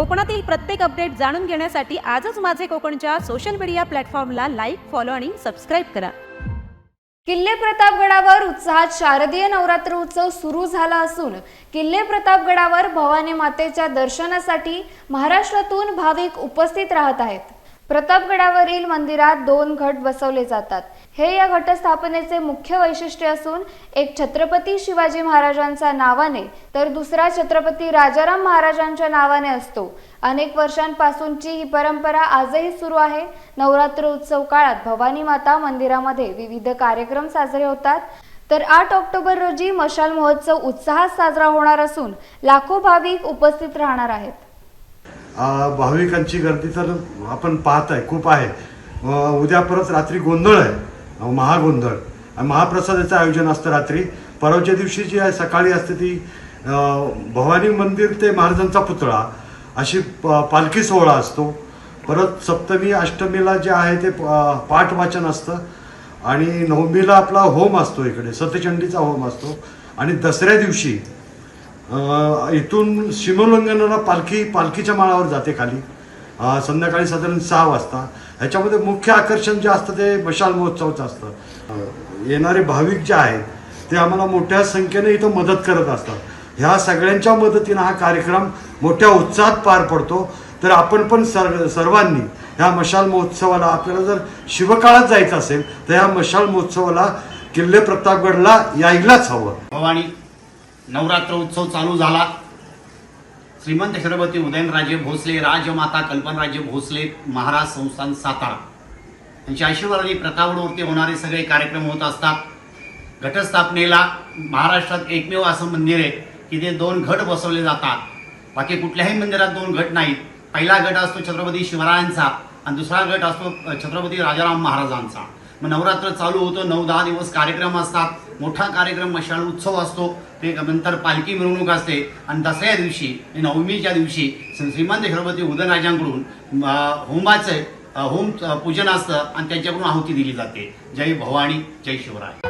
कोकणातील प्रत्येक अपडेट जाणून घेण्यासाठी आजच माझे कोकणच्या सोशल मीडिया प्लॅटफॉर्मला लाईक फॉलो आणि सबस्क्राईब करा. किल्ले प्रतापगडावर उत्साहात शारदीय नवरात्र उत्सव सुरू झाला असून किल्ले प्रतापगडावर भवानी मातेच्या दर्शनासाठी महाराष्ट्रातून भाविक उपस्थित राहत आहेत. प्रतापगडावरील मंदिरात दोन घट बसवले जातात. हे या घटस्थापनेचे मुख्य वैशिष्ट्य असून एक छत्रपती शिवाजी महाराजांच्या नावाने तर दुसरा छत्रपती राजाराम महाराजांच्या नावाने असतो. अनेक वर्षांपासूनची ही परंपरा आजही सुरू आहे. नवरात्र उत्सव काळात भवानी माता मंदिरामध्ये विविध कार्यक्रम साजरे होतात. तर आठ ऑक्टोबर रोजी मशाल महोत्सव उत्साहात साजरा होणार असून लाखो भाविक उपस्थित राहणार आहेत. भाविकांची गर्दी तर आपण पाहत आहे खूप आहे. उद्या परत रात्री गोंधळ आहे. महागोंधळ. आणि महाप्रसादाचं आयोजन असतं रात्री. परवाच्या दिवशी जी आहे सकाळी असते ती भवानी मंदिर ते महाराजांचा पुतळा अशी प- पालखी सोहळा असतो. परत सप्तमी अष्टमीला जे आहे ते प- पाठ वाचन असतं. आणि नवमीला आपला होम असतो इकडे. सत्यचंडीचा होम असतो. आणि दसऱ्या दिवशी इथून सीमोल्लंघनाला पालखी पालखीच्या माळावर जाते खाली. संध्याकाळी साधारण सहा वाजता. ह्याच्यामध्ये मुख्य आकर्षण जे असतं ते मशाल महोत्सवाचं असतं. येणारे भाविक जे आहेत ते आम्हाला मोठ्या संख्येने इथं मदत करत असतात. ह्या सगळ्यांच्या मदतीनं हा कार्यक्रम मोठ्या उत्साहात पार पडतो. तर आपण पण सर सर्वांनी ह्या मशाल महोत्सवाला आपल्याला जर शिवकाळात जायचं असेल तर ह्या मशाल महोत्सवाला किल्ले प्रतापगडला यायलाच हवं. भवानी नवरात्र उत्सव चालू झाला. श्रीमंत छत्रपती उदयनराजे भोसले राजमाता कल्पनराजे भोसले महाराज संस्थान सातारा. यांच्या आशीर्वादाने प्रतापगडवरती होणारे सगळे कार्यक्रम होत असतात. घटस्थापनेला महाराष्ट्रात एकमेव असं मंदिर आहे की ते दोन घट बसवले जातात. बाकी कुठल्याही मंदिरात दोन घट नाहीत. पहिला गट असतो छत्रपती शिवरायांचा आणि दुसरा गट असतो छत्रपती राजाराम महाराजांचा. मग नवरात्र चालू होतं नऊ दहा दिवस कार्यक्रम असतात. मोठा कार्यक्रम मशाल उत्सव असतो. ते नंतर पालखी मिरवणूक असते. आणि दसऱ्या दिवशी नवमीच्या दिवशी श्रीमंत छत्रपती उदयनराजांकडून होमाचं होम पूजन असतं आणि त्यांच्याकडून आहुती दिली जाते. जय भवानी जय शिवराय.